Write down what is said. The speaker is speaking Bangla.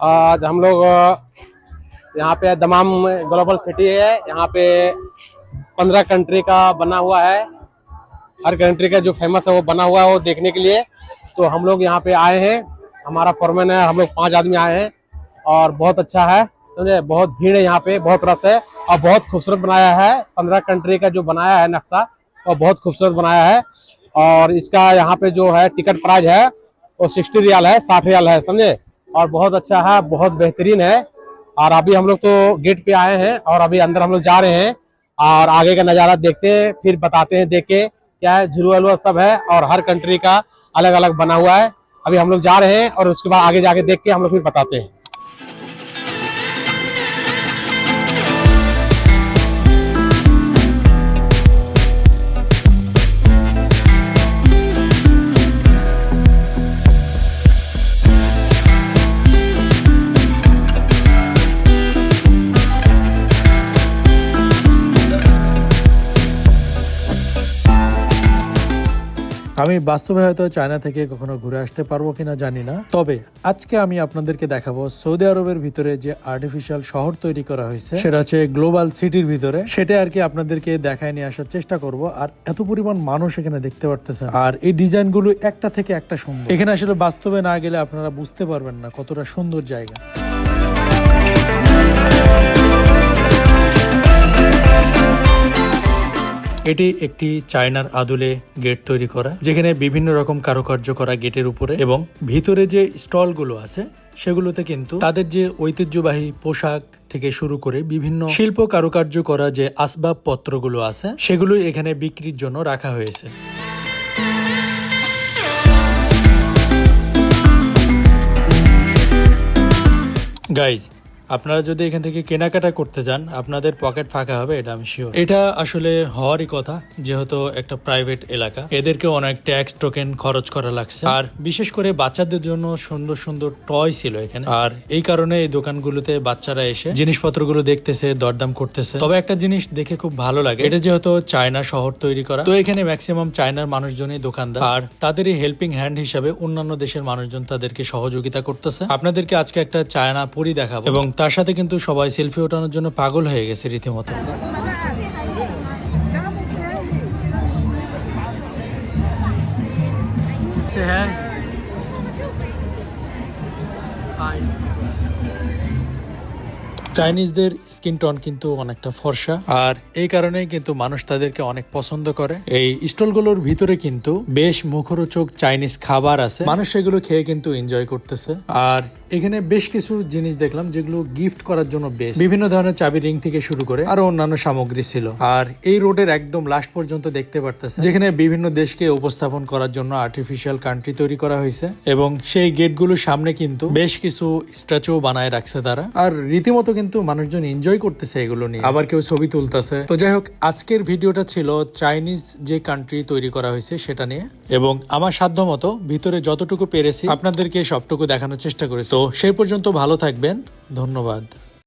आज हम लोग यहाँ पे दमाम ग्लोबल सिटी है। यहाँ पे पंद्रह कंट्री का बना हुआ है। हर कंट्री का जो फ़ेमस है वो बना हुआ है वो देखने के लिए। तो हम लोग यहाँ पे आए हैं। हमारा फॉरमैन है, हम लोग पाँच आदमी आए हैं। और बहुत अच्छा है, समझे? बहुत भीड़ है यहाँ पे, बहुत रस है। और बहुत खूबसूरत बनाया है। पंद्रह कंट्री का जो बनाया है नक्शा, वो बहुत खूबसूरत बनाया है। और इसका यहाँ पे जो है टिकट प्राइज है, वो सिक्सटी रियाल है, साठ रियाल है, समझे? और बहुत अच्छा है, बहुत बेहतरीन है। और अभी हम लोग तो गेट पे आए हैं और अभी अंदर हम लोग जा रहे हैं और आगे का नज़ारा देखते हैं, फिर बताते हैं, देख के क्या है झुलुआ अलुआ सब है और हर कंट्री का अलग अलग बना हुआ है। अभी हम लोग जा रहे हैं और उसके बाद आगे जाके देख के हम लोग फिर बताते हैं। আমি বাস্তবে হয়তো চায়না থেকে কখনো ঘুরে আসতে পারব কিনা জানি না। তবে আজকে আমি আপনাদেরকে দেখাবো সৌদি আরবের ভিতরে যে আর্টিফিশিয়াল শহর তৈরি করা হয়েছে, সেটা হচ্ছে গ্লোবাল সিটির ভিতরে। সেটা আর কি আপনাদেরকে দেখায় নিয়ে আসার চেষ্টা করব, আর এত পরিমাণ মানুষ এখানে দেখতে পারতেছে। আর এই ডিজাইনগুলো একটা থেকে একটা সুন্দর। এখানে আসলে বাস্তবে না গেলে আপনারা বুঝতে পারবেন না কতটা সুন্দর জায়গা। এটি একটি চায়নার আদলে গেট তৈরি করা, যেখানে বিভিন্ন রকম কারুকার্য করা গেটের উপরে এবং ভিতরে যে স্টলগুলো আছে, সেগুলোতে কিন্তু তাদের যে ঐতিহ্যবাহী পোশাক থেকে শুরু করে বিভিন্ন শিল্প কারুকার্য করা যে আসবাবপত্রগুলো আছে সেগুলো এখানে বিক্রির জন্য রাখা হয়েছে। গাইজ আপনারা যদি এখান থেকে কেনাকাটা করতে যান, আপনাদের পকেট ফাঁকা হবে, এটা আমি শিওর এটা আসলে হওয়ারই কথা, যেহেতু একটা প্রাইভেট এলাকা। এদেরকে অনেক ট্যাক্স টোকেন খরচ করা লাগছে। আর বিশেষ করে বাচ্চাদের জন্য সুন্দর সুন্দর টয় ছিল এখানে। আর এই কারণে এই দোকানগুলোতে বাচ্চারা এসে জিনিসপত্রগুলো দেখতেছে, দরদাম করতেছে। তবে একটা জিনিস দেখে খুব ভালো লাগে, এটা যেহেতু চায়না শহর তৈরি করা। তো এখানে ম্যাক্সিমাম চায়নার মানুষজনই দোকানদার। আর তাদেরই হেল্পিং হ্যান্ড হিসাবে অন্যান্য দেশের মানুষজন তাদেরকে সহযোগিতা করতেছে। আপনাদেরকে আজকে একটা চায়না পরি দেখাবো। এবং তার সাথে কিন্তু সবাই সেলফি ওঠানোর জন্য পাগল হয়ে গেছে রীতিমতো। হ্যাঁ। চাইনিজদের স্কিন টোন কিন্তু অনেকটা ফর্সা। আর এই কারণেই কিন্তু মানুষ তাদেরকে অনেক পছন্দ করে। এই স্টলগুলোর ভিতরে কিন্তু বেশ মুখরোচক চাইনিজ খাবার আছে। মানুষ সেগুলো খেয়ে কিন্তু এনজয় করতেছে। আর এখানে বেশ কিছু জিনিস দেখলাম যেগুলো গিফট করার জন্য বেশ। বিভিন্ন ধরনের চাবি রিং থেকে শুরু করে আরও অন্যান্য সামগ্রী ছিল। আর এই রোডের একদম লাস্ট পর্যন্ত দেখতে পারতেছে যেখানে বিভিন্ন দেশকে উপস্থাপন করার জন্য আর্টিফিশিয়াল কান্ট্রি তৈরি করা হয়েছে। এবং সেই গেটগুলোর সামনে কিন্তু বেশ কিছু স্ট্যাচু বানায় রাখছে তারা। আর রীতিমতো কিন্তু মানুষজন এনজয় করতেছে এগুলো নিয়ে। আবার কেউ ছবি তুলতেছে। তো যাই হোক, আজকের ভিডিওটা ছিল চাইনিজ যে কান্ট্রি তৈরি করা হয়েছে সেটা নিয়ে। এবং আমার সাধ্য মতো ভিতরে যতটুকু পেরেছি, আপনাদেরকে সবটুকু দেখানোর চেষ্টা করেছি। তো সেই পর্যন্ত ভালো থাকবেন। ধন্যবাদ।